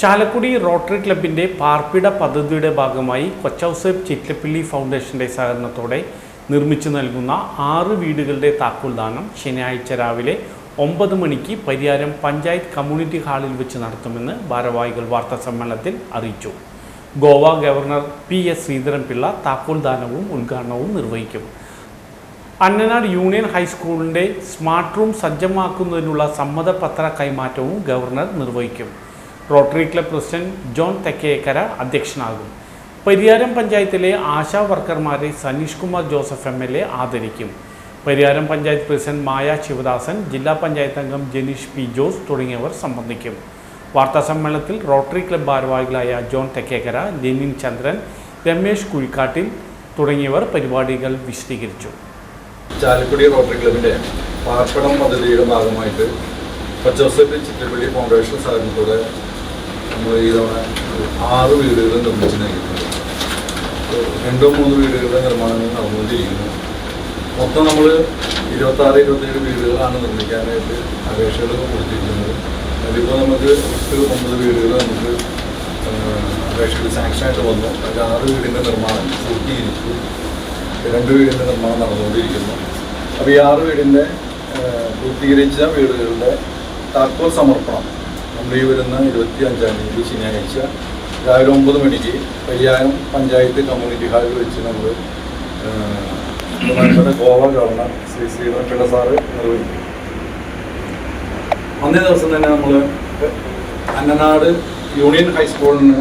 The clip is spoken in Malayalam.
ചാലക്കുടി റോട്ടറി ക്ലബിന്റെ പാർപ്പിട പദ്ധതിയുടെ ഭാഗമായി കൊച്ചൌസേബ് ചിറ്റപ്പള്ളി ഫൗണ്ടേഷന്റെ സഹകരണത്തോടെ നിർമ്മിച്ചു നൽകുന്ന ആറ് വീടുകളുടെ താക്കോൽദാനം ശനിയാഴ്ച രാവിലെ ഒമ്പത് മണിക്ക് പരിയാരം പഞ്ചായത്ത് കമ്മ്യൂണിറ്റി ഹാളിൽ വെച്ച് നടത്തുമെന്ന് ഭാരവാഹികൾ വാർത്താ സമ്മേളനത്തിൽ അറിയിച്ചു. Goa governor P S Sreedharan Pillai താക്കോൽദാനവും ഉദ്ഘാടനവും നിർവഹിക്കും. അന്നനാട് യൂണിയൻ ഹൈസ്കൂളിന്റെ സ്മാർട്ട് റൂം സജ്ജമാക്കുന്നതിനുള്ള സമ്മതപത്ര കൈമാറ്റവും ഗവർണർ നിർവഹിക്കും. Rotary club president John Thekkekara അധ്യക്ഷനാകും. Pariyaram പഞ്ചായത്തിലെ ASHA വർക്കർമാരെ Saneesh Kumar Joseph M L A ആദരിക്കും. പരിയാരം പഞ്ചായത്ത് പ്രസിഡന്റ് മായ ശിവദാസൻ ജില്ലാ പഞ്ചായത്ത് അംഗം ജനീഷ് പി ജോസ് തുടങ്ങിയവർ സംബന്ധിക്കും. വാർത്താ സമ്മേളനത്തിൽ റോട്ടറി ക്ലബ് ഭാരവാഹികളായ ജോൺ തെക്കേക്കര ലെനിൻ ചന്ദ്രൻ രമേശ് കുഴിക്കാട്ടിൽ തുടങ്ങിയവർ പരിപാടികൾ വിശദീകരിച്ചു. ചാലക്കുടി റോട്ടറി ക്ലബിന്റെ പാർപ്പടം പദ്ധതിയുടെ ഭാഗമായിട്ട് ജോസഫ് ചിറ്റപ്പള്ളി ഫൗണ്ടേഷൻ സഹകരണത്തോടെ ആറ് വീടുകൾ നിർമ്മിച്ച് രണ്ടോ മൂന്ന് വീടുകളുടെ നിർമ്മാണങ്ങൾ നടന്നുകൊണ്ടിരിക്കുന്നു. മൊത്തം നമ്മൾ ഇരുപത്തി ആറ് ഇരുപത്തേഴ് വീടുകളാണ് നിർമ്മിക്കാനായിട്ട് അപേക്ഷകൾ കൊടുത്തിരിക്കുന്നത്. അതിപ്പോൾ നമുക്ക് എട്ട് ഒമ്പത് വീടുകൾ നമുക്ക് അപേക്ഷകൾ സാങ്ഷനായിട്ട് വന്നു. അതിൽ ആറ് വീടിന്റെ നിർമ്മാണം പൂർത്തീകരിച്ചു. രണ്ട് വീടിന്റെ നിർമ്മാണം നടന്നുകൊണ്ടിരിക്കുന്നു. അപ്പോൾ ഈ ആറ് വീടിന്റെ പൂർത്തീകരിച്ച വീടുകളുടെ താക്കോൽ സമർപ്പണം നമ്മൾ ഈ വരുന്ന ഇരുപത്തി അഞ്ചാം തീയതി ശനിയാഴ്ച രാവിലെ ഒമ്പത് മണിക്ക് പരിയാരം പഞ്ചായത്ത് കമ്മ്യൂണിറ്റി ഹാളിൽ വെച്ച് നമ്മൾ ബഹുമാനപ്പെട്ട ഗോവ ഗവർണർ ശ്രീ ശ്രീധരൻപിള്ള സാറ് നിർവഹിക്കും. അന്നേ ദിവസം തന്നെ നമ്മൾ അന്നനാട് യൂണിയൻ ഹൈസ്കൂളിന്